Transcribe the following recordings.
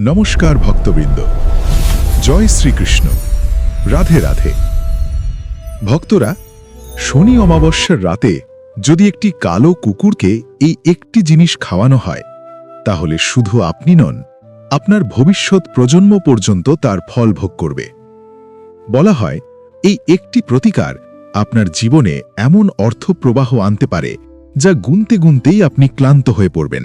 নমস্কার ভক্তবৃন্দ। জয় শ্রীকৃষ্ণ। রাধে রাধে। ভক্তরা, শনি অমাবস্যার রাতে যদি একটি কালো কুকুরকে এই একটি জিনিস খাওয়ানো হয়, তাহলে শুধু আপনি নন, আপনার ভবিষ্যৎ প্রজন্ম পর্যন্ত তার ফল ভোগ করবে। বলা হয়, এই একটি প্রতিকার আপনার জীবনে এমন অর্থপ্রবাহ আনতে পারে, যা গুনতে গুনতেই আপনি ক্লান্ত হয়ে পড়বেন।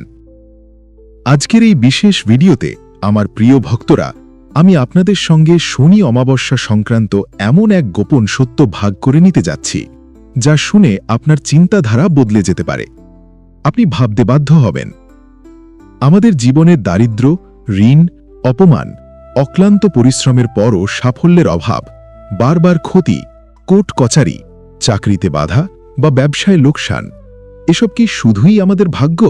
আজকের এই বিশেষ ভিডিওতে আমার প্রিয় ভক্তরা, আমি আপনাদের সঙ্গে শনি অমাবস্যা সংক্রান্ত এমন এক গোপন সত্য ভাগ করে নিতে যাচ্ছি, যা শুনে আপনার চিন্তাধারা বদলে যেতে পারে। আপনি ভাবতে বাধ্য হবেন। আমাদের জীবনের দারিদ্র, ঋণ, অপমান, অক্লান্ত পরিশ্রমের পরও সাফল্যের অভাব, বারবার ক্ষতি কোর্ট কচারি, চাকরিতে বাধা বা ব্যবসায় লোকসান, এসব কি শুধুই আমাদের ভাগ্য?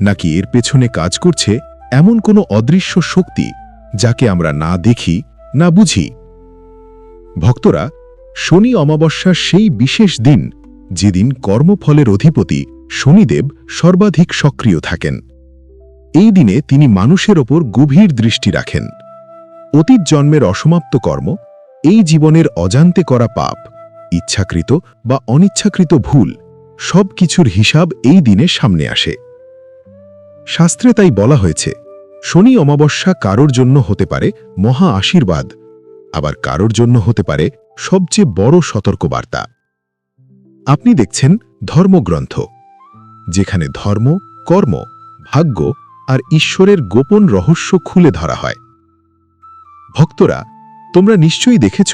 নাকি এর পেছনে কাজ করছে এমন কোনো অদৃশ্য শক্তি যাকে আমরা না দেখি, না বুঝি। ভক্তরা শনি অমাবস্যার সেই বিশেষ দিন, যেদিন কর্মফলের অধিপতি শনিদেব সর্বাধিক সক্রিয় থাকেন। এই দিনে তিনি মানুষের ওপর গভীর দৃষ্টি রাখেন। অতীত জন্মের অসমাপ্ত কর্ম, এই জীবনের অজান্তে করা পাপ, ইচ্ছাকৃত বা অনিচ্ছাকৃত ভুল সব কিছুর হিসাব এই দিনে সামনে আসে। শাস্ত্রে তাই বলা হয়েছে শনি অমাবস্যা কারোর জন্য হতে পারে মহা আশীর্বাদ, আবার কারোর জন্য হতে পারে সবচেয়ে বড় সতর্কবার্তা। আপনি দেখছেন ধর্মগ্রন্থ, যেখানে ধর্ম, কর্ম, ভাগ্য আর ঈশ্বরের গোপন রহস্য খুলে ধরা হয়। ভক্তরা, তোমরা নিশ্চয়ই দেখেছ,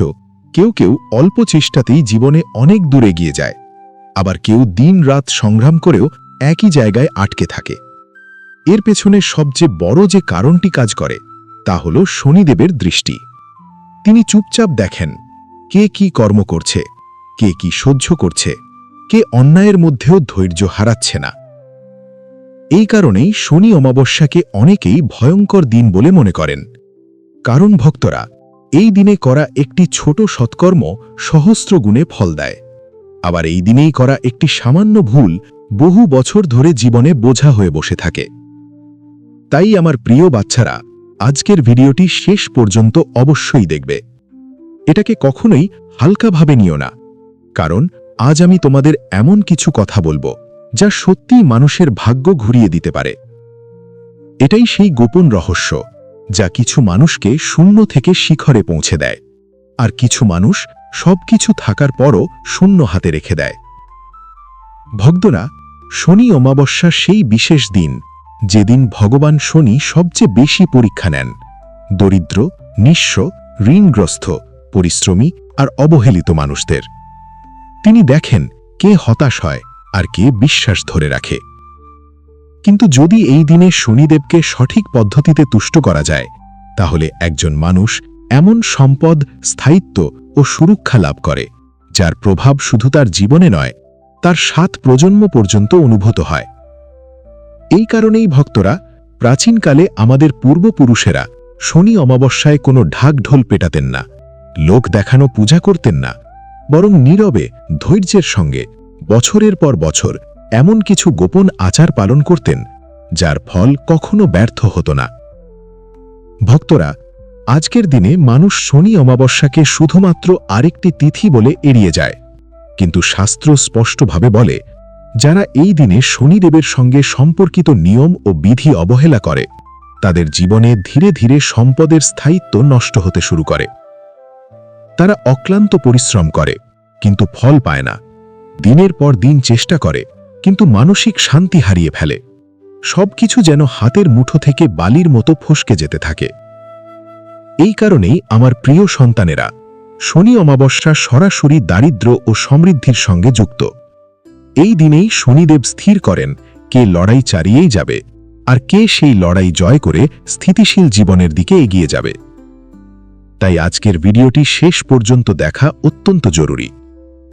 কেউ কেউ অল্প চেষ্টাতেই জীবনে অনেক দূর এগিয়ে যায়, আবার কেউ দিন রাত সংগ্রাম করেও একই জায়গায় আটকে থাকে। এর পেছনে সবচেয়ে বড় যে কারণটি কাজ করে, তা হল শনিদেবের দৃষ্টি। তিনি চুপচাপ দেখেন, কে কি কর্ম করছে, কে কি সহ্য করছে, কে অন্যায়ের মধ্যেও ধৈর্য হারাচ্ছে না। এই কারণেই শনি অমাবস্যাকে অনেকেই ভয়ঙ্কর দিন বলে মনে করেন। কারণ ভক্তরা, এই দিনে করা একটি ছোট সৎকর্ম সহস্র গুণে ফল দেয়। আবার এই দিনেই করা একটি সামান্য ভুল বহু বছর ধরে জীবনে বোঝা হয়ে বসে থাকে। তাই আমার প্রিয় বাচ্চারা, আজকের ভিডিওটি শেষ পর্যন্ত অবশ্যই দেখবে। এটাকে কখনোই হালকাভাবে নিও না, কারণ আজ আমি তোমাদের এমন কিছু কথা বলব, যা সত্যিই মানুষের ভাগ্য ঘুরিয়ে দিতে পারে। এটাই সেই গোপন রহস্য, যা কিছু মানুষকে শূন্য থেকে শিখরে পৌঁছে দেয়, আর কিছু মানুষ সবকিছু থাকার পরও শূন্য হাতে রেখে দেয়। ভক্তরা, শনি অমাবস্যা সেই বিশেষ দিন যেদিন ভগবান শনি সবচেয়ে বেশি পরীক্ষা নেন, দরিদ্র, নিঃস্ব, ঋণগ্রস্ত, পরিশ্রমী আর অবহেলিত মানুষদের। তিনি দেখেন কে হতাশ হয় আর কে বিশ্বাস ধরে রাখে। কিন্তু যদি এই দিনে শনিদেবকে সঠিক পদ্ধতিতে তুষ্ট করা যায়, তাহলে একজন মানুষ এমন সম্পদ, স্থায়িত্ব ও সুরক্ষা লাভ করে, যার প্রভাব শুধু তার জীবনে নয়, তার সাত প্রজন্ম পর্যন্ত অনুভূত হয়। এই কারণেই ভক্তরা প্রাচীনকালে আমাদের পূর্বপুরুষেরা শনি অমাবস্যায় কোনো ঢাকঢোল পেটাতেন না, লোক দেখানো পূজা করতেন না, বরং নীরবে ধৈর্যের সঙ্গে বছরের পর বছর এমন কিছু গোপন আচার পালন করতেন, যার ফল কখনো ব্যর্থ হতো না। ভক্তরা আজকের দিনে মানুষ শনি অমাবস্যাকে শুধুমাত্র আরেকটি তিথি বলে এড়িয়ে যায়, কিন্তু শাস্ত্র স্পষ্টভাবে বলে যারা এই দিনে শনিদেবের সঙ্গে সম্পর্কিত নিয়ম ও বিধি অবহেলা করে, তাদের জীবনে ধীরে ধীরে সম্পদের স্থায়িত্ব নষ্ট হতে শুরু করে। তারা অক্লান্ত পরিশ্রম করে, কিন্তু ফল পায় না। দিনের পর দিন চেষ্টা করে, কিন্তু মানসিক শান্তি হারিয়ে ফেলে। সবকিছু যেন হাতের মুঠো থেকে বালির মতো ফসকে যেতে থাকে। এই কারণেই আমার প্রিয় সন্তানেরা, শনি অমাবস্যা সরাসরি দারিদ্র ও সমৃদ্ধির সঙ্গে যুক্ত। এই দিনেই শনিদেব স্থির করেন কে লড়াই চালিয়েই যাবে আর কে সেই লড়াই জয় করে স্থিতিশীল জীবনের দিকে এগিয়ে যাবে। তাই আজকের ভিডিওটি শেষ পর্যন্ত দেখা অত্যন্ত জরুরি।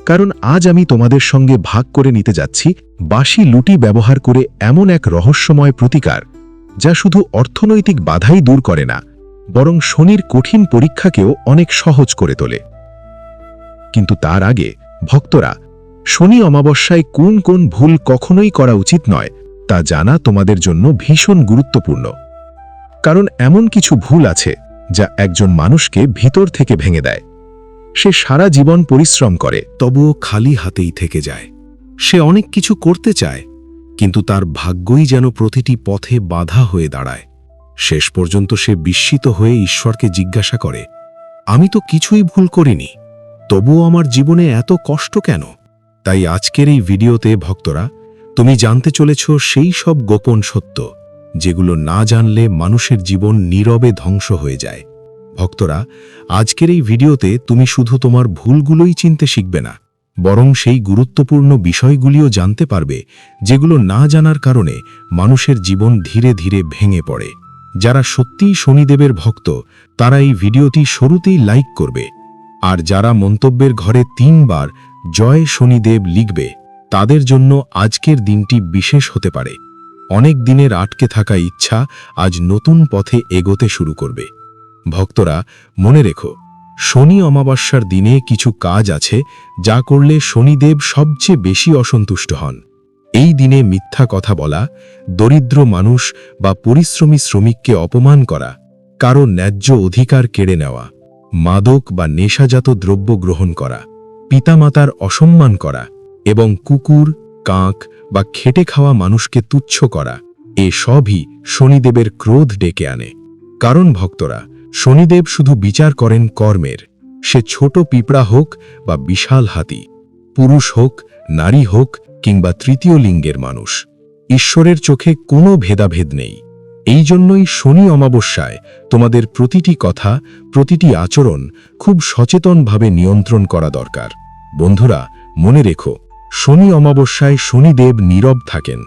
কারণ আজ আমি তোমাদের সঙ্গে ভাগ করে নিতে যাচ্ছি বাসি লুটি ব্যবহার করে এমন এক রহস্যময় প্রতিকার যা শুধু অর্থনৈতিক বাধাই দূর করে না, বরং শনির কঠিন পরীক্ষাকেও অনেক সহজ করে তোলে। কিন্তু তার আগে ভক্তরা শনি অমাবস্যায় কোন কোন ভুল কখনোই করা উচিত নয়, তা জানা তোমাদের জন্য ভীষণ গুরুত্বপূর্ণ। কারণ এমন কিছু ভুল আছে, যা একজন মানুষকে ভিতর থেকে ভেঙে দেয়। সে সারা জীবন পরিশ্রম করে, তবুও খালি হাতেই থেকে যায়। সে অনেক কিছু করতে চায়, কিন্তু তার ভাগ্যই যেন প্রতিটি পথে বাধা হয়ে দাঁড়ায়। শেষ পর্যন্ত সে বিস্মিত হয়ে ঈশ্বরকে জিজ্ঞাসা করে, আমি তো কিছুই ভুল করিনি, তবুও আমার জীবনে এত কষ্ট কেন? তাই আজকের এই ভিডিওতে ভক্তরা, তুমি জানতে চলেছ সেই সব গোপন সত্য, যেগুলো না জানলে মানুষের জীবন নীরবে ধ্বংস হয়ে যায়। ভক্তরা, আজকের এই ভিডিওতে তুমি শুধু তোমার ভুলগুলোই চিনতে শিখবে না, বরং সেই গুরুত্বপূর্ণ বিষয়গুলিও জানতে পারবে, যেগুলো না জানার কারণে মানুষের জীবন ধীরে ধীরে ভেঙে পড়ে। যারা সত্যিই শনিদেবের ভক্ত, তারা এই ভিডিওটি শুরুতেই লাইক করবে। আর যারা মন্তব্যের ঘরে তিনবার জয় শনিদেব লিখবে, তাদের জন্য আজকের দিনটি বিশেষ হতে পারে। অনেক দিনের আটকে থাকা ইচ্ছা আজ নতুন পথে এগোতে শুরু করবে। ভক্তরা, মনে রেখো, শনি অমাবস্যার দিনে কিছু কাজ আছে যা করলে শনিদেব সবচেয়ে বেশি অসন্তুষ্ট হন। এই দিনে মিথ্যা কথা বলা, দরিদ্র মানুষ বা পরিশ্রমী শ্রমিককে অপমান করা, কারও ন্যায্য অধিকার কেড়ে নেওয়া, মাদক বা নেশাজাত দ্রব্য গ্রহণ করা। পিতামাতার অসম্মান করা এবং কুকুর, কাক বা খেটে খাওয়া মানুষকে তুচ্ছ করা, এ সবই শনিদেবের ক্রোধ ডেকে আনে। কারণ ভক্তরা, শনিদেব শুধু বিচার করেন কর্মের, সে ছোট পিঁপড়া হোক বা বিশাল হাতি, পুরুষ হোক, নারী হোক কিংবা তৃতীয় লিঙ্গের মানুষ, ঈশ্বরের চোখে কোনো ভেদাভেদ নেই। এই জন্যই শনি অমাবস্যায় তোমাদের প্রতিটি কথা, প্রতিটি আচরণ খুব সচেতনভাবে নিয়ন্ত্রণ করা দরকার। বন্ধুরা, মনে রেখো, শনি অমাবস্যায় শনিদেব নীরব থাকেন,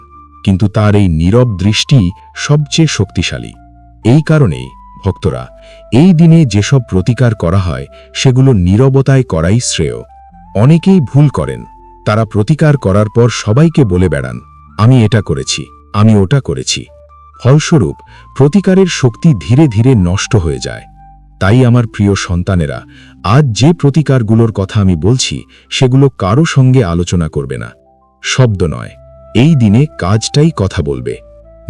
কিন্তু তার এই নীরব দৃষ্টি সবচেয়ে শক্তিশালী। এই কারণেই, ভক্তরা, এই দিনে যেসব প্রতিকার করা হয়, সেগুলো নীরবতায় করাই শ্রেয়। অনেকেই ভুল করেন, তারা প্রতিকার করার পর সবাইকে বলে বেড়ান, আমি এটা করেছি, আমি ওটা করেছি। ফলস্বরূপ, প্রতিকারের শক্তি ধীরে ধীরে নষ্ট হয়ে যায়। তাই আমার প্রিয় সন্তানেরা, আজ যে প্রতিকারগুলোর কথা আমি বলছি, সেগুলো কারও সঙ্গে আলোচনা করবে না। শব্দ নয়, এই দিনে কাজটাই কথা বলবে।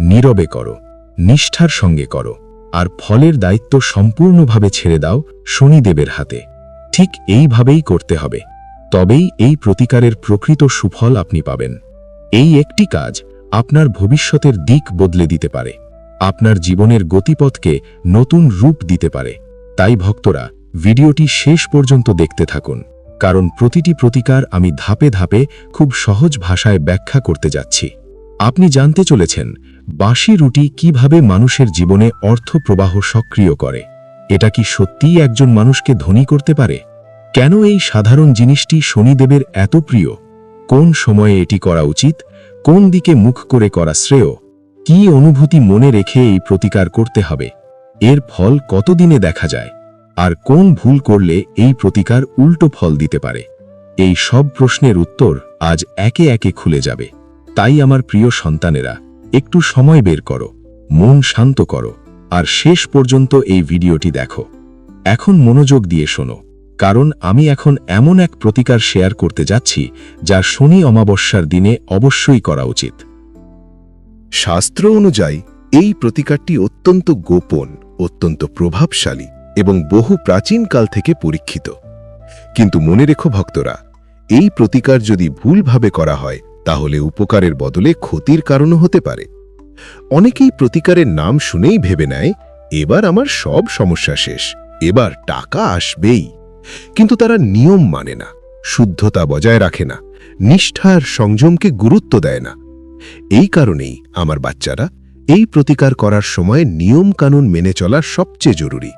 নীরবে করো, নিষ্ঠার সঙ্গে করো, আর ফলের দায়িত্ব সম্পূর্ণভাবে ছেড়ে দাও শনিদেবের হাতে। ঠিক এইভাবেই করতে হবে। তবেই এই প্রতিকারের প্রকৃত সুফল আপনি পাবেন। এই একটি কাজ আপনার ভবিষ্যতের দিক বদলে দিতে পারে। আপনার জীবনের গতিপথকে নতুন রূপ দিতে পারে। তাই ভক্তরা, ভিডিওটি শেষ পর্যন্ত দেখতে থাকুন। কারণ প্রতিটি প্রতিকার আমি ধাপে ধাপে খুব সহজ ভাষায় ব্যাখ্যা করতে যাচ্ছি। আপনি জানতে চলেছেন, বাঁশি রুটি কীভাবে মানুষের জীবনে অর্থ প্রবাহ সক্রিয় করে। এটা কি সত্যিই একজন মানুষকে ধনী করতে পারে? কেন এই সাধারণ জিনিসটি শনিদেবের এত প্রিয়? কোন সময়ে এটি করা উচিত? কোন দিকে মুখ করে করা শ্রেয়? কি অনুভূতি মনে রেখে এই প্রতিকার করতে হবে? এর ফল কতদিনে দেখা যায়? আর কোন ভুল করলে এই প্রতিকার উল্টো ফল দিতে পারে? এই সব প্রশ্নের উত্তর আজ একে একে খুলে যাবে। তাই আমার প্রিয় সন্তানেরা, একটু সময় বের করো, মন শান্ত করো, আর শেষ পর্যন্ত এই ভিডিওটি দেখো। এখন মনোযোগ দিয়ে শোনো। কারণ আমি এখন এমন এক প্রতিকার শেয়ার করতে যাচ্ছি, যা শনি অমাবস্যার দিনে অবশ্যই করা উচিত। শাস্ত্র অনুযায়ী, এই প্রতিকারটি অত্যন্ত গোপন, অত্যন্ত প্রভাবশালী এবং বহু প্রাচীনকাল থেকে পরীক্ষিত। কিন্তু মনে রেখো ভক্তরা, এই প্রতিকার যদি ভুলভাবে করা হয়, তাহলে উপকারের বদলে ক্ষতির কারণও হতে পারে। অনেকেই প্রতিকারের নাম শুনেই ভেবে নেয়, এবার আমার সব সমস্যা শেষ, এবার টাকা আসবেই। কিন্তু তারা নিয়ম মানে না, শুদ্ধতা বজায় রাখে না, নিষ্ঠার সংযমকে গুরুত্ব দেয় না। এই কারণেই আমার বাচ্চারা এই প্রতিকার করার সময় নিয়ম কানুন মেনে চলা সবচেয়ে জরুরি।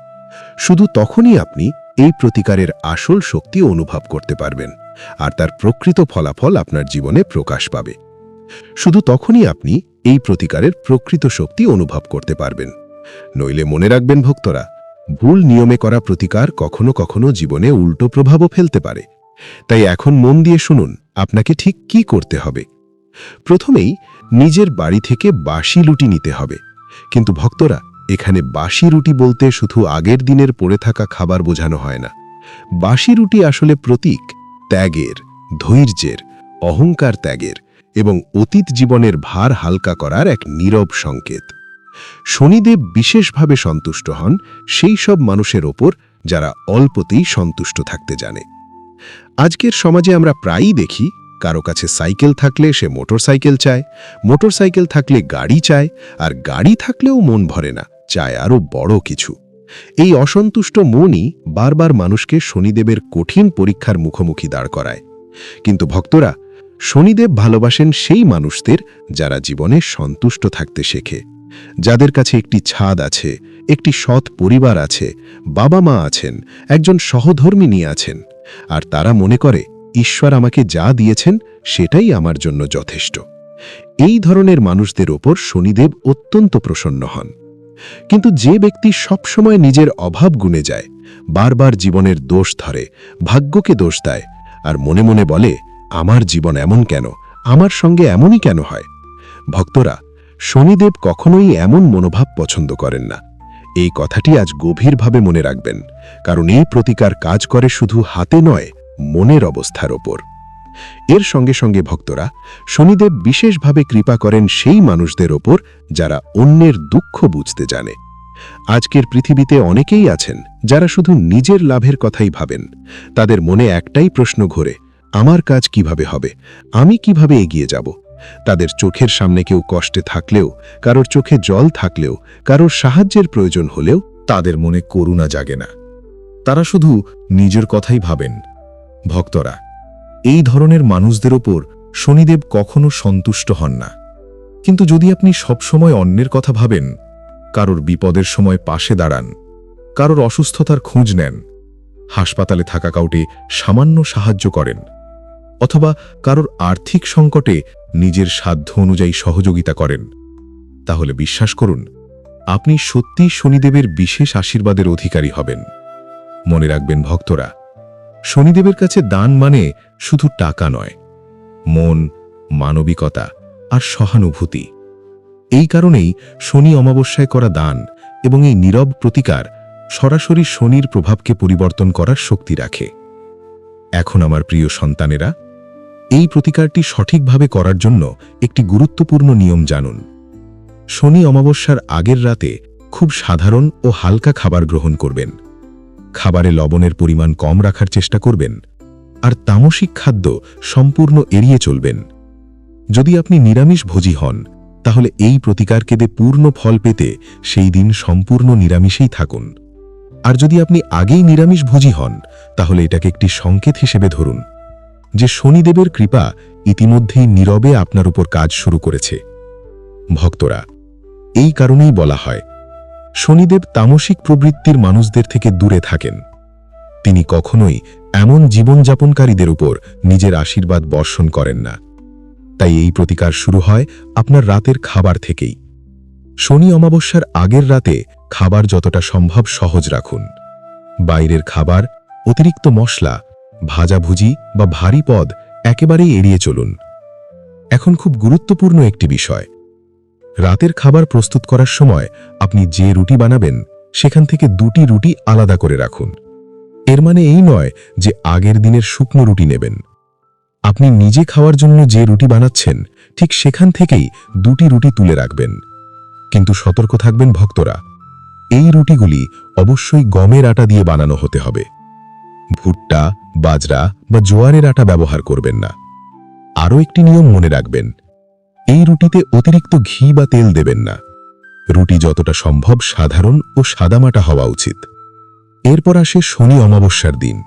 শুধু তখনই আপনি এই প্রতিকারের আসল শক্তি অনুভব করতে পারবেন, আর তার প্রকৃত ফলাফল আপনার জীবনে প্রকাশ পাবে। শুধু তখনই আপনি এই প্রতিকারের প্রকৃত শক্তি অনুভব করতে পারবেন। নইলে মনে রাখবেন ভক্তরা ভুল নিয়মে করা প্রতিকার কখনো কখনো জীবনে উল্টো প্রভাবও ফেলতে পারে। তাই এখন মন দিয়ে শুনুন, আপনাকে ঠিক কি করতে হবে। প্রথমেই নিজের বাড়ি থেকে বাসি লুটি নিতে হবে। কিন্তু ভক্তরা, এখানে বাসি রুটি বলতে শুধু আগের দিনের পড়ে থাকা খাবার বোঝানো হয় না। বাসি রুটি আসলে প্রতীক, ত্যাগের, ধৈর্যের, অহংকার ত্যাগের এবং অতীত জীবনের ভার হালকা করার এক নীরব সংকেত। শনিদেব বিশেষভাবে সন্তুষ্ট হন সেই সব মানুষের ওপর যারা অল্পতেই সন্তুষ্ট থাকতে জানে। আজকের সমাজে আমরা প্রায়ই দেখি, কারও কাছে সাইকেল থাকলে সে মোটরসাইকেল চায়, মোটরসাইকেল থাকলে গাড়ি চায়, আর গাড়ি থাকলেও মন ভরে না, চায় আরও বড় কিছু। এই অসন্তুষ্ট মনই বারবার মানুষকে শনিদেবের কঠিন পরীক্ষার মুখোমুখি দাঁড় করায়। কিন্তু ভক্তরা, শনিদেব ভালোবাসেন সেই মানুষদের যারা জীবনে সন্তুষ্ট থাকতে শেখে। যাদের কাছে একটি ছাদ আছে, একটি সৎ পরিবার আছে, বাবা মা আছেন, একজন সহধর্মিনী আছেন, আর তারা মনে করে, ঈশ্বর আমাকে যা দিয়েছেন, সেটাই আমার জন্য যথেষ্ট। এই ধরনের মানুষদের ওপর শনিদেব অত্যন্ত প্রসন্ন হন। কিন্তু যে ব্যক্তি সবসময় নিজের অভাব গুণে যায়, বারবার জীবনের দোষ ধরে, ভাগ্যকে দোষ দেয়, আর মনে মনে বলে, আমার জীবন এমন কেন? আমার সঙ্গে এমনই কেন হয়? ভক্তরা শনিদেব কখনোই এমন মনোভাব পছন্দ করেন না। এই কথাটি আজ গভীরভাবে মনে রাখবেন, কারণ এই প্রতিকার কাজ করে শুধু হাতে নয়, মনের অবস্থার ওপর। এর সঙ্গে সঙ্গে ভক্তরা, শনিদেব বিশেষভাবে কৃপা করেন সেই মানুষদের ওপর যারা অন্যের দুঃখ বুঝতে জানে। আজকের পৃথিবীতে অনেকেই আছেন যারা শুধু নিজের লাভের কথাই ভাবেন। তাদের মনে একটাই প্রশ্ন ঘোরে, আমার কাজ কীভাবে হবে? আমি কীভাবে এগিয়ে যাব? তাদের চোখের সামনে কেউ কষ্টে থাকলেও, কারোর চোখে জল থাকলেও, কারোর সাহায্যের প্রয়োজন হলেও তাদের মনে করুণা জাগে না। তারা শুধু নিজের কথাই ভাবেন। ভক্তরা, এই ধরনের মানুষদের ওপর শনিদেব কখনো সন্তুষ্ট হন না। কিন্তু যদি আপনি সবসময় অন্যের কথা ভাবেন, কারোর বিপদের সময় পাশে দাঁড়ান, কারোর অসুস্থতার খোঁজ নেন, হাসপাতালে থাকা কাউটে সামান্য সাহায্য করেন অথবা কারোর আর্থিক সংকটে নিজের সাধ্য অনুযায়ী সহযোগিতা করেন। তাহলে বিশ্বাস করুন, আপনি সত্যিই শনিদেবের বিশেষ আশীর্বাদের অধিকারী হবেন। মনে রাখবেন ভক্তরা, শনিদেবের কাছে দান মানে শুধু টাকা নয়, মন, মানবিকতা আর সহানুভূতি। এই কারণেই শনি অমাবস্যায় করা দান এবং এই নীরব প্রতিকার সরাসরি শনির প্রভাবকে পরিবর্তন করার শক্তি রাখে। এখন আমার প্রিয় সন্তানেরা এই প্রতিকারটি সঠিকভাবে করার জন্য একটি গুরুত্বপূর্ণ নিয়ম জানুন। শনি অমাবস্যার আগের রাতে খুব সাধারণ ও হালকা খাবার গ্রহণ করবেন। খাবারে লবণের পরিমাণ কম রাখার চেষ্টা করবেন আর তামসিক খাদ্য সম্পূর্ণ এড়িয়ে চলবেন। যদি আপনি নিরামিষ ভোজি হন, তাহলে এই প্রতিকারকেদে পূর্ণ ফল পেতে সেই দিন সম্পূর্ণ নিরামিষেই থাকুন। আর যদি আপনি আগেই নিরামিষ ভোজি হন, তাহলে এটাকে একটি সংকেত হিসেবে ধরুন। যে শনিদেবের কৃপা ইতিমধ্যেই নীরবে আপনার উপর কাজ শুরু করেছে। ভক্তরা, এই কারণেই বলা হয়, শনিদেব তামসিক প্রবৃত্তির মানুষদের থেকে দূরে থাকেন। তিনি কখনোই এমন জীবনযাপনকারীদের উপর নিজের আশীর্বাদ বর্ষণ করেন না। তাই এই প্রতিকার শুরু হয় আপনার রাতের খাবার থেকেই। শনি অমাবস্যার আগের রাতে খাবার যতটা সম্ভব সহজ রাখুন। বাইরের খাবার, অতিরিক্ত মশলা ভাজাভুজি বা ভারী পদ একেবারেই এড়িয়ে চলুন। এখন খুব গুরুত্বপূর্ণ একটি বিষয়। রাতের খাবার প্রস্তুত করার সময় আপনি যে রুটি বানাবেন, সেখান থেকে দুটি রুটি আলাদা করে রাখুন। এর মানে এই নয় যে আগের দিনের শুকনো রুটি নেবেন। আপনি নিজে খাওয়ার জন্য যে রুটি বানাচ্ছেন, ঠিক সেখান থেকেই দুটি রুটি তুলে রাখবেন। কিন্তু সতর্ক থাকবেন ভক্তরা। এই রুটিগুলি অবশ্যই গমের আটা দিয়ে বানানো হতে হবে। ভুট্টা বাজরা বা জোয়ারের আটা ব্যবহার করবেন না। আরও একটি নিয়ম মনে রাখবেন, এই রুটিতে অতিরিক্ত ঘি বা তেল দেবেন না। রুটি যতটা সম্ভব সাধারণ ও সাদামাটা হওয়া উচিত। এরপর আসে শনি অমাবস্যার দিন।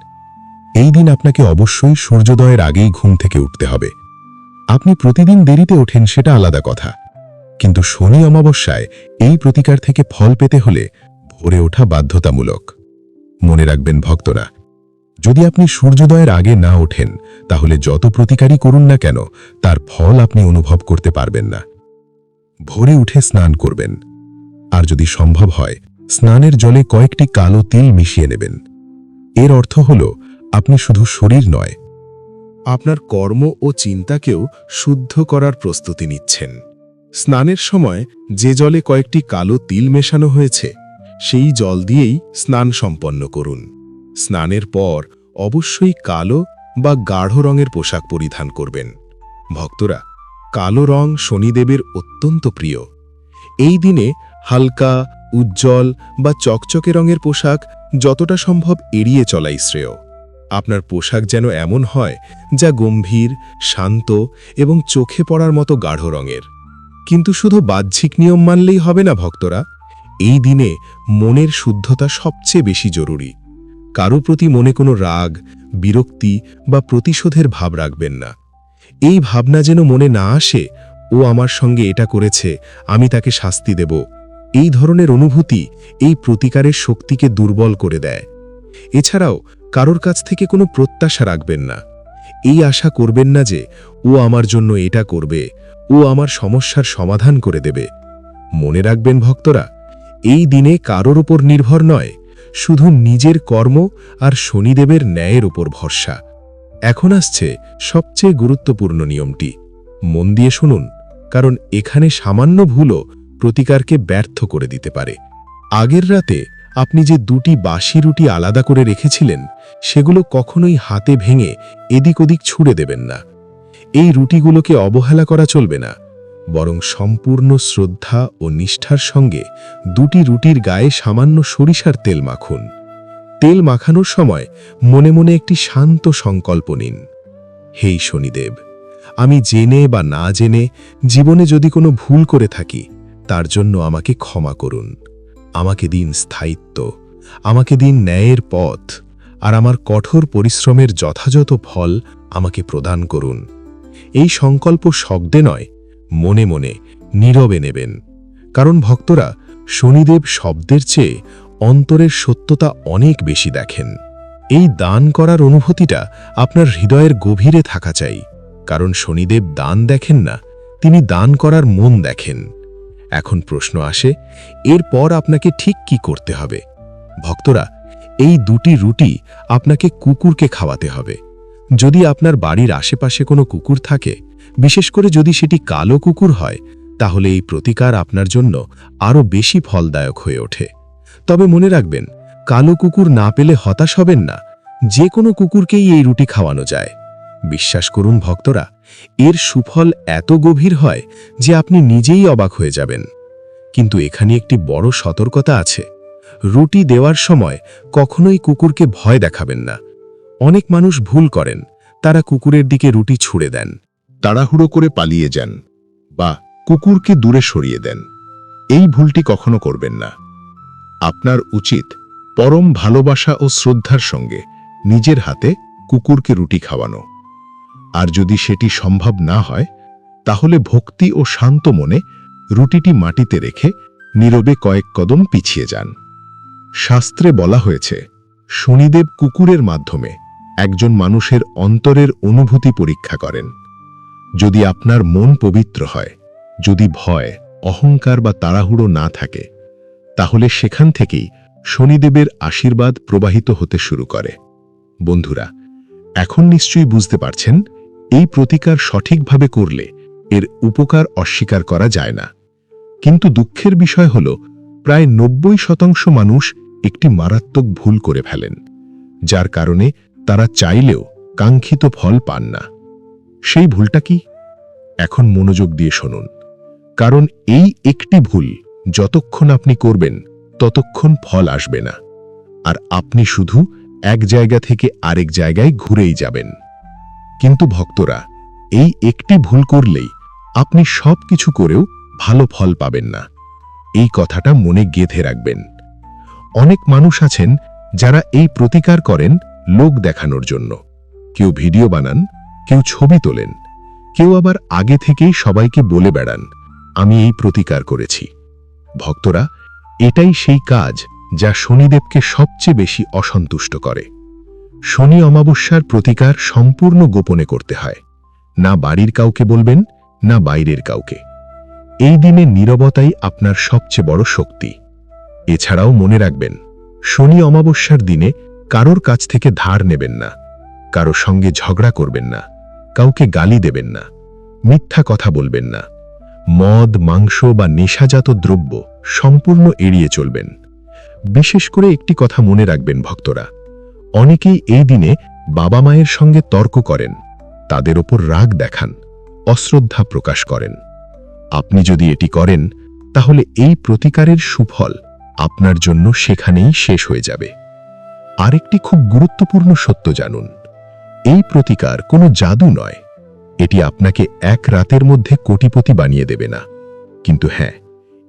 এই দিন আপনাকে অবশ্যই সূর্যোদয়ের আগেই ঘুম থেকে উঠতে হবে। আপনি প্রতিদিন দেরিতে ওঠেন সেটা আলাদা কথা। কিন্তু শনি অমাবস্যায় এই প্রতিকার থেকে ফল পেতে হলে ভোরে ওঠা বাধ্যতামূলক। মনে রাখবেন ভক্তরা যদি আপনি সূর্যোদয়ের আগে না ওঠেন, তাহলে যত প্রতিকারই করুন না কেন, তার ফল আপনি অনুভব করতে পারবেন না। ভোরে উঠে স্নান করবেন। আর যদি সম্ভব হয়, স্নানের জলে কয়েকটি কালো তিল মিশিয়ে নেবেন। এর অর্থ হল, আপনি শুধু শরীর নয়, আপনার কর্ম ও চিন্তাকেও শুদ্ধ করার প্রস্তুতি নিচ্ছেন। স্নানের সময় যে জলে কয়েকটি কালো তিল মেশানো হয়েছে, সেই জল দিয়েই স্নান সম্পন্ন করুন। স্নানের পর অবশ্যই কালো বা গাঢ় রঙের পোশাক পরিধান করবেন। ভক্তরা, কালো রং শনিদেবের অত্যন্ত প্রিয়। এই দিনে হালকা, উজ্জ্বল বা চকচকে রঙের পোশাক যতটা সম্ভব এড়িয়ে চলাই শ্রেয়। আপনার পোশাক যেন এমন হয় যা গম্ভীর, শান্ত এবং চোখে পড়ার মতো গাঢ় রঙের। কিন্তু শুধু বাহ্যিক নিয়ম মানলেই হবে না ভক্তরা, এই দিনে মনের শুদ্ধতা সবচেয়ে বেশি জরুরি। কারও প্রতি মনে কোনো রাগ, বিরক্তি বা প্রতিশোধের ভাব রাখবেন না। এই ভাবনা যেন মনে না আসে, ও আমার সঙ্গে এটা করেছে, আমি তাকে শাস্তি দেব। এই ধরনের অনুভূতি এই প্রতিকারের শক্তিকে দুর্বল করে দেয়। এছাড়াও কারোর কাছ থেকে কোনো প্রত্যাশা রাখবেন না। এই আশা করবেন না যে, ও আমার জন্য এটা করবে, ও আমার সমস্যার সমাধান করে দেবে। মনে রাখবেন ভক্তরা, এই দিনে কারোর ওপর নির্ভর নয় শুধু নিজের কর্ম আর শনিদেবের ন্যায়ের ওপর ভরসা। এখন আসছে সবচেয়ে গুরুত্বপূর্ণ নিয়মটি। মন দিয়ে শুনুন, কারণ এখানে সামান্য ভুলও প্রতিকারকে ব্যর্থ করে দিতে পারে। আগের রাতে আপনি যে দুটি বাসি রুটি আলাদা করে রেখেছিলেন, সেগুলো কখনোই হাতে ভেঙে এদিক ওদিক ছুড়ে দেবেন না। এই রুটিগুলোকে অবহেলা করা চলবে না। বরং সম্পূর্ণ শ্রদ্ধা ও নিষ্ঠার সঙ্গে দুটি রুটির গায়ে সামান্য সরিষার তেল মাখুন। তেল মাখানোর সময় মনে মনে একটি শান্ত সংকল্প নিন। হেই শনিদেব, আমি জেনে বা না জেনে জীবনে যদি কোনো ভুল করে থাকি, তার জন্য আমাকে ক্ষমা করুন। আমাকে দিন স্থায়িত্ব, আমাকে দিন ন্যায়ের পথ, আর আমার কঠোর পরিশ্রমের যথাযথ ফল আমাকে প্রদান করুন। এই সংকল্প শব্দে নয় মনে মনে নীরবে নেবেন। কারণ ভক্তরা শনিদেব শব্দের চেয়ে অন্তরের সত্যতা অনেক বেশি দেখেন। এই দান করার অনুভূতিটা আপনার হৃদয়ের গভীরে থাকা চাই। কারণ শনিদেব দান দেখেন না, তিনি দান করার মন দেখেন। এখন প্রশ্ন আসে, এরপর আপনাকে ঠিক কি করতে হবে? ভক্তরা, এই দুটি রুটি আপনাকে কুকুরকে খাওয়াতে হবে। যদি আপনার বাড়ির আশেপাশে কোনো কুকুর থাকে বিশেষ করে যদি সেটি কালো কুকুর হয়, তাহলে এই প্রতিকার আপনার জন্য আরও বেশি ফলদায়ক হয়ে ওঠে। তবে মনে রাখবেন, কালো কুকুর না পেলে হতাশ হবেন না, যে কোনো কুকুরকেই এই রুটি খাওয়ানো যায়। বিশ্বাস করুন ভক্তরা, এর সুফল এত গভীর হয় যে আপনি নিজেই অবাক হয়ে যাবেন। কিন্তু এখানে একটি বড় সতর্কতা আছে। রুটি দেওয়ার সময় কখনোই কুকুরকে ভয় দেখাবেন না। অনেক মানুষ ভুল করেন, তারা কুকুরের দিকে রুটি ছুড়ে দেন। তাড়াহুড়ো করে পালিয়ে যান বা কুকুরকে দূরে সরিয়ে দেন। এই ভুলটি কখনো করবেন না। আপনার উচিত পরম ভালোবাসা ও শ্রদ্ধার সঙ্গে নিজের হাতে কুকুরকে রুটি খাওয়ানো। আর যদি সেটি সম্ভব না হয়, তাহলে ভক্তি ও শান্ত মনে রুটিটি মাটিতে রেখে নীরবে কয়েক কদম পিছিয়ে যান। শাস্ত্রে বলা হয়েছে, শনিদেব কুকুরের মাধ্যমে একজন মানুষের অন্তরের অনুভূতি পরীক্ষা করেন। যদি আপনার মন পবিত্র হয়, যদি ভয়, অহংকার বা তাড়াহুড়ো না থাকে, তাহলে সেখান থেকেই শনিদেবের আশীর্বাদ প্রবাহিত হতে শুরু করে। বন্ধুরা, এখন নিশ্চয়ই বুঝতে পারছেন, এই প্রতিকার সঠিকভাবে করলে এর উপকার অস্বীকার করা যায় না। কিন্তু দুঃখের বিষয় হল, প্রায় নব্বই শতাংশ মানুষ একটি মারাত্মক ভুল করে ফেলেন, যার কারণে তারা চাইলেও কাঙ্ক্ষিত ফল পান না। সেই ভুলটা কি? এখন মনোযোগ দিয়ে শুনুন। কারণ এই একটি ভুল যতক্ষণ আপনি করবেন, ততক্ষণ ফল আসবে না। আর আপনি শুধু এক জায়গা থেকে আরেক জায়গায় ঘুরেই যাবেন। কিন্তু ভক্তরা, এই একটি ভুল করলেই আপনি সব কিছু করেও ভালো ফল পাবেন না। এই কথাটা মনে গেঁথে রাখবেন। অনেক মানুষ আছেন যারা এই প্রতিকার করেন লোক দেখানোর জন্য। কেউ ভিডিও বানান কেউ ছবি তোলেন, কেউ আবার আগে থেকেই সবাইকে বলে বেড়ান, আমি এই প্রতিকার করেছি। ভক্তরা, এটাই সেই কাজ যা শনিদেবকে সবচেয়ে বেশি অসন্তুষ্ট করে। শনি অমাবস্যার প্রতিকার সম্পূর্ণ গোপনে করতে হয়। না বাড়ির কাউকে বলবেন, না বাইরের কাউকে। এই দিনে নীরবতাই আপনার সবচেয়ে বড় শক্তি। এছাড়াও মনে রাখবেন, শনি অমাবস্যার দিনে কারোর কাছ থেকে ধার নেবেন না, কারও সঙ্গে ঝগড়া করবেন না। কাউকে গালি দেবেন না, মিথ্যা কথা বলবেন না। মদ, মাংস বা নেশাজাত দ্রব্য সম্পূর্ণ এড়িয়ে চলবেন। বিশেষ করে একটি কথা মনে রাখবেন ভক্তরা, অনেকেই এই দিনে বাবা মায়ের সঙ্গে তর্ক করেন, তাদের ওপর রাগ দেখান, অশ্রদ্ধা প্রকাশ করেন। আপনি যদি এটি করেন, তাহলে এই প্রতিকারের সুফল আপনার জন্য সেখানেই শেষ হয়ে যাবে। আরেকটি খুব গুরুত্বপূর্ণ সত্য জানুন এই প্রতিকার কোনো জাদু নয়। এটি আপনাকে এক রাতের মধ্যে কোটিপতি বানিয়ে দেবে না। কিন্তু হ্যাঁ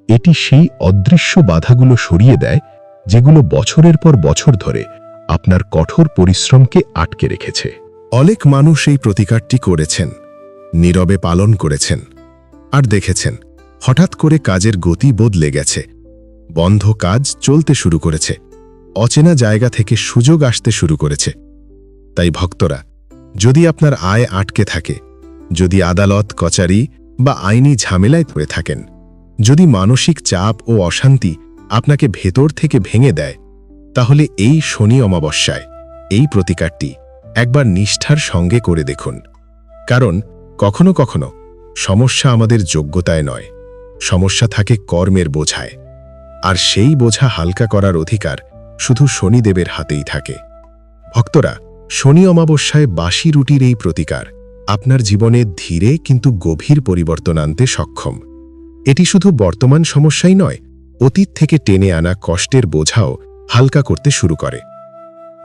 এটি সেই অদৃশ্য বাধাগুলো সরিয়ে দেয় যেগুলো বছরের পর বছর ধরে আপনার কঠোর পরিশ্রমকে আটকে রেখেছে। অনেক মানুষ এই প্রতিকারটি করেছেন, নীরবে পালন করেছেন আর দেখেছেন, হঠাৎ করে কাজের গতি বদলে গেছে। বন্ধ কাজ চলতে শুরু করেছে, অচেনা জায়গা থেকে সুযোগ আসতে শুরু করেছে। তাই ভক্তরা যদি আপনার আয় আটকে থাকে, যদি আদালত, কচারি বা আইনি ঝামেলায় পড়ে থাকেন, যদি মানসিক চাপ ও অশান্তি আপনাকে ভেতর থেকে ভেঙে দেয়, তাহলে এই শনি অমাবস্যায় এই প্রতিকারটি একবার নিষ্ঠার সঙ্গে করে দেখুন। কারণ কখনো কখনো সমস্যা আমাদের যোগ্যতায় নয়, সমস্যা থাকে কর্মের বোঝায়। আর সেই বোঝা হালকা করার অধিকার শুধু শনিদেবের হাতেই থাকে। ভক্তরা শনি অমাবস্যায় বাসি রুটির এই প্রতিকার, আপনার জীবনে ধীরে কিন্তু গভীর পরিবর্তন আনতে সক্ষম। এটি শুধু বর্তমান সমস্যাই নয়, অতীত থেকে টেনে আনা কষ্টের বোঝাও হালকা করতে শুরু করে।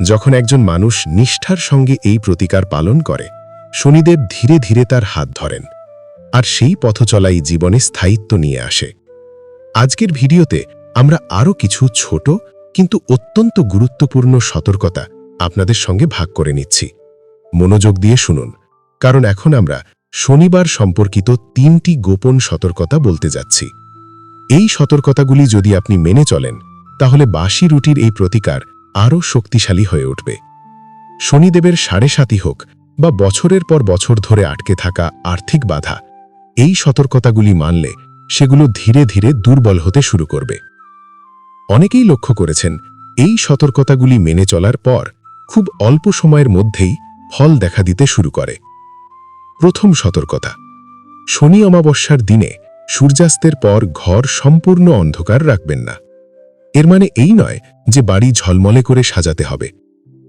যখন একজন মানুষ নিষ্ঠার সঙ্গে এই প্রতিকার পালন করে, শনিদেব ধীরে ধীরে তার হাত ধরেন, আর সেই পথচলাই জীবনে স্থায়িত্ব নিয়ে আসে। আজকের ভিডিওতে আমরা আরও কিছু ছোট কিন্তু অত্যন্ত গুরুত্বপূর্ণ সতর্কতা আপনাদের সঙ্গে ভাগ করে নিচ্ছি। মনোযোগ দিয়ে শুনুন, কারণ এখন আমরা শনিবার সম্পর্কিত তিনটি গোপন সতর্কতা বলতে যাচ্ছি। এই সতর্কতাগুলি যদি আপনি মেনে চলেন, তাহলে বাসি রুটির এই প্রতিকার আরও শক্তিশালী হয়ে উঠবে। শনিদেবের সাড়ে সাতি হোক বা বছরের পর বছর ধরে আটকে থাকা আর্থিক বাধা, এই সতর্কতাগুলি মানলে সেগুলো ধীরে ধীরে দুর্বল হতে শুরু করবে। অনেকেই লক্ষ্য করেছেন, এই সতর্কতাগুলি মেনে চলার পর খুব অল্প সময়ের মধ্যেই ফল দেখা দিতে শুরু করে। প্রথম সতর্কতা, শনি অমাবস্যার দিনে সূর্যাস্তের পর ঘর সম্পূর্ণ অন্ধকার রাখবেন না। এর মানে এই নয় যে বাড়ি ঝলমলে করে সাজাতে হবে,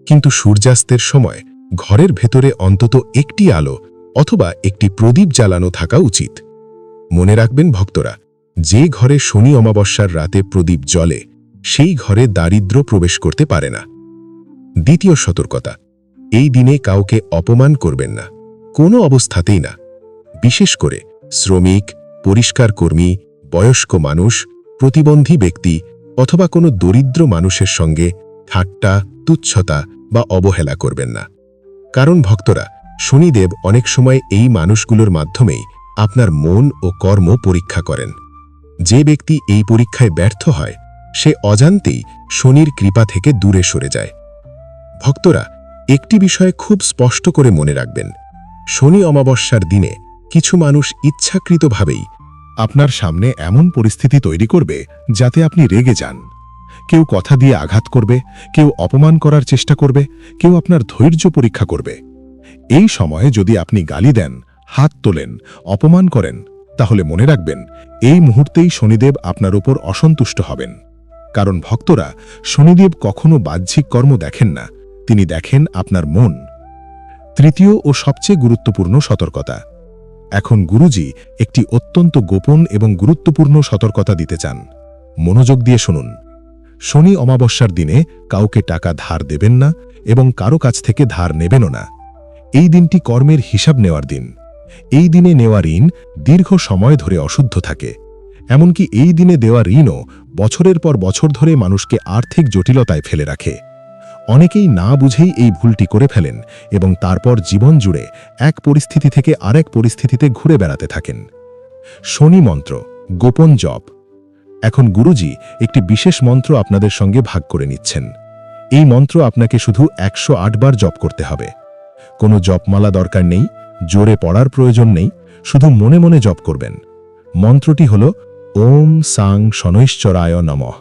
কিন্তু সূর্যাস্তের সময় ঘরের ভেতরে অন্তত একটি আলো অথবা একটি প্রদীপ জ্বালানো থাকা উচিত। মনে রাখবেন ভক্তরা, যে ঘরে শনি অমাবস্যার রাতে প্রদীপ জ্বলে, সেই ঘরে দারিদ্র প্রবেশ করতে পারে না। দ্বিতীয় সতর্কতা, এই দিনে কাউকে অপমান করবেন না, কোনো অবস্থাতেই না। বিশেষ করে শ্রমিক, পরিষ্কার কর্মী, বয়স্ক মানুষ, প্রতিবন্ধী ব্যক্তি অথবা কোনো দরিদ্র মানুষের সঙ্গে ঠাট্টা, তুচ্ছতা বা অবহেলা করবেন না। কারণ ভক্তরা, শনিদেব অনেক সময় এই মানুষগুলোর মাধ্যমেই আপনার মন ও কর্ম পরীক্ষা করেন। যে ব্যক্তি এই পরীক্ষায় ব্যর্থ হয়, সে অজান্তেই শনির কৃপা থেকে দূরে সরে যায়। ভক্তরা একটি বিষয় খুব স্পষ্ট করে মনে রাখবেন। শনি অমাবস্যার দিনে কিছু মানুষ ইচ্ছাকৃতভাবেই আপনার সামনে এমন পরিস্থিতি তৈরি করবে যাতে আপনি রেগে যান। কেউ কথা দিয়ে আঘাত করবে, কেউ অপমান করার চেষ্টা করবে, কেউ আপনার ধৈর্য পরীক্ষা করবে। এই সময়ে যদি আপনি গালি দেন, হাত তোলেন, অপমান করেন, তাহলে মনে রাখবেন এই মুহূর্তেই শনিদেব আপনার উপর অসন্তুষ্ট হবেন। কারণ ভক্তরা শনিদেব কখনো বাহ্যিক কর্ম দেখেন না তিনি দেখেন আপনার মন। তৃতীয় ও সবচেয়ে গুরুত্বপূর্ণ সতর্কতা। এখন গুরুজি একটি অত্যন্ত গোপন এবং গুরুত্বপূর্ণ সতর্কতা দিতে চান। মনোযোগ দিয়ে শুনুন। শনি অমাবস্যার দিনে কাউকে টাকা ধার দেবেন না এবং কারও কাছ থেকে ধার নেবেনও না। এই দিনটি কর্মের হিসাব নেওয়ার দিন। এই দিনে নেওয়া ঋণ দীর্ঘ সময় ধরে অশুদ্ধ থাকে। এমনকি এই দিনে দেওয়া ঋণও বছরের পর বছর ধরে মানুষকে আর্থিক জটিলতায় ফেলে রাখে। অনেকেই না বুঝেই এই ভুলটি করে ফেলেন এবং তারপর জীবন জুড়ে এক পরিস্থিতি থেকে আরেক পরিস্থিতিতে ঘুরে বেড়াতে থাকেন। শনি মন্ত্র, গোপন জপ। এখন গুরুজি একটি বিশেষ মন্ত্র আপনাদের সঙ্গে ভাগ করে নিচ্ছেন। এই মন্ত্র আপনাকে শুধু একশো বার জপ করতে হবে। কোনো জপমালা দরকার নেই, জোরে পড়ার প্রয়োজন নেই, শুধু মনে মনে জপ করবেন। মন্ত্রটি হল, ওম সাং শনৈশ্চরায় নমঃ।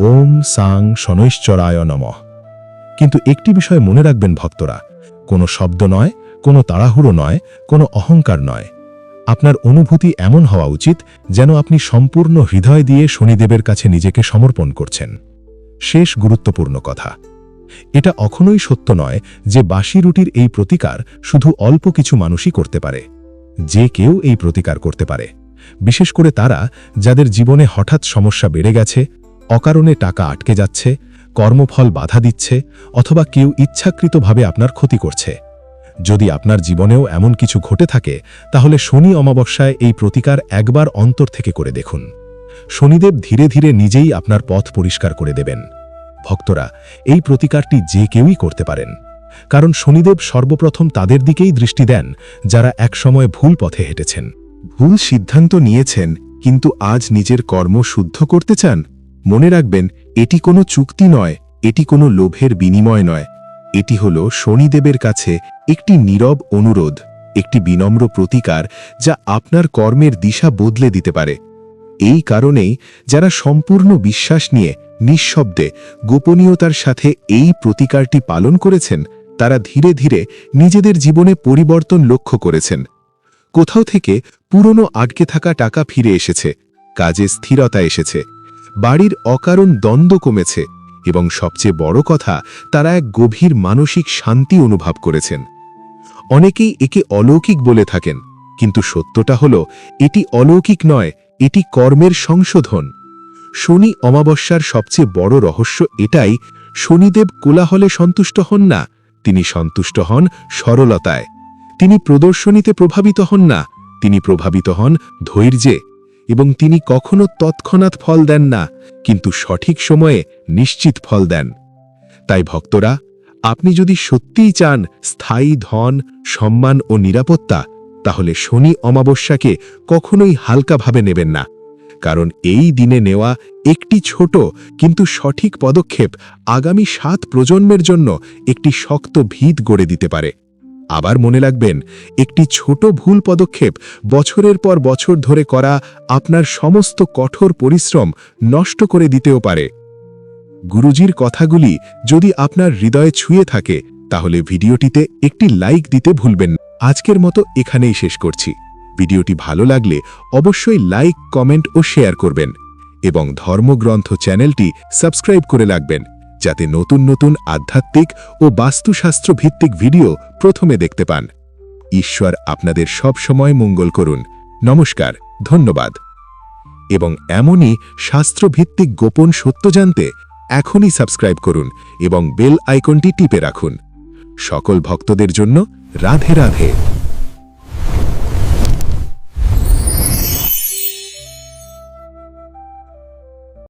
ওম সাং শনৈশ্চরায় নমঃ। কিন্তু একটি বিষয় মনে রাখবেন ভক্তরা, কোনো শব্দ নয়, কোনো তাড়াহুড়ো নয়, কোনো অহংকার নয়। আপনার অনুভূতি এমন হওয়া উচিত যেন আপনি সম্পূর্ণ হৃদয় দিয়ে শনিদেবের কাছে নিজেকে সমর্পণ করছেন। শেষ গুরুত্বপূর্ণ কথা। এটা অখনই সত্য নয় যে বাসি রুটির এই প্রতিকার শুধু অল্প কিছু মানুষই করতে পারে, যে কেউ এই প্রতিকার করতে পারে। বিশেষ করে তারা, যাদের জীবনে হঠাৎ সমস্যা বেড়ে গেছে, অকারণে টাকা আটকে যাচ্ছে কর্মফল বাধা দিচ্ছে অথবা কেউ ইচ্ছাকৃতভাবে আপনার ক্ষতি করছে। যদি আপনার জীবনেও এমন কিছু ঘটে থাকে, তাহলে শনি অমাবস্যায় এই প্রতিকার একবার অন্তর থেকে করে দেখুন। শনিদেব ধীরে ধীরে নিজেই আপনার পথ পরিষ্কার করে দেবেন। ভক্তরা, এই প্রতিকারটি যে কেউই করতে পারেন। কারণ শনিদেব সর্বপ্রথম তাদের দিকেই দৃষ্টি দেন, যারা একসময় ভুল পথে হেঁটেছেন। ভুল সিদ্ধান্ত নিয়েছেন, কিন্তু আজ নিজের কর্ম শুদ্ধ করতে চান? মনে রাখবেন এটি কোনো চুক্তি নয়, এটি কোনো লোভের বিনিময় নয়। এটি হল শনিদেবের কাছে একটি নীরব অনুরোধ, একটি বিনম্র প্রতিকার যা আপনার কর্মের দিশা বদলে দিতে পারে। এই কারণেই যারা সম্পূর্ণ বিশ্বাস নিয়ে, নিঃশব্দে, গোপনীয়তার সাথে এই প্রতিকারটি পালন করেছেন, তারা ধীরে ধীরে নিজেদের জীবনে পরিবর্তন লক্ষ্য করেছেন। কোথাও থেকে পুরনো আটকে থাকা টাকা ফিরে এসেছে, কাজে স্থিরতা এসেছে। বাড়ির অকারণ দ্বন্দ্ব কমেছে এবং সবচেয়ে বড় কথা, তারা এক গভীর মানসিক শান্তি অনুভব করেছেন। অনেকেই একে অলৌকিক বলে থাকেন, কিন্তু সত্যটা হল, এটি অলৌকিক নয়, এটি কর্মের সংশোধন। শনি অমাবস্যার সবচেয়ে বড় রহস্য এটাই, শনিদেব কোলাহলে সন্তুষ্ট হন না, তিনি সন্তুষ্ট হন সরলতায়। তিনি প্রদর্শনীতে প্রভাবিত হন না, তিনি প্রভাবিত হন ধৈর্যে। এবং তিনি কখনো তৎক্ষণাৎ ফল দেন না, কিন্তু সঠিক সময়ে নিশ্চিত ফল দেন। তাই ভক্তরা, আপনি যদি সত্যিই চান স্থায়ী ধন, সম্মান ও নিরাপত্তা, তাহলে শনি অমাবস্যাকে কখনোই হালকাভাবে নেবেন না, কারণ এই দিনে নেওয়া একটি ছোট কিন্তু সঠিক পদক্ষেপ আগামী সাত প্রজন্মের জন্য একটি শক্ত ভিত গড়ে দিতে পারে। আবার মনে রাখবেন, একটি ছোট ভুল পদক্ষেপ বছরের পর বছর ধরে করা আপনার সমস্ত কঠোর পরিশ্রম নষ্ট করে দিতেও পারে। গুরুজির কথাগুলি যদি আপনার হৃদয়ে ছুঁয়ে থাকে, তাহলে ভিডিওটিতে একটি লাইক দিতে ভুলবেন না। আজকের মতো এখানেই শেষ করছি। ভিডিওটি ভালো লাগলে অবশ্যই লাইক, কমেন্ট ও শেয়ার করবেন এবং ধর্মগ্রন্থ চ্যানেলটি সাবস্ক্রাইব করে রাখবেন। যাতে নতুন নতুন আধ্যাত্মিক ও বাস্তুশাস্ত্র ভিত্তিক ভিডিও প্রথমে দেখতে পান। ঈশ্বর আপনাদের সব সময় মঙ্গল করুন। নমস্কার, ধন্যবাদ। এবং এমনই শাস্ত্রভিত্তিক গোপন সত্য জানতে এখনই সাবস্ক্রাইব করুন এবং বেল আইকনটি টিপে রাখুন। সকল ভক্তদের জন্য রাধে রাধে।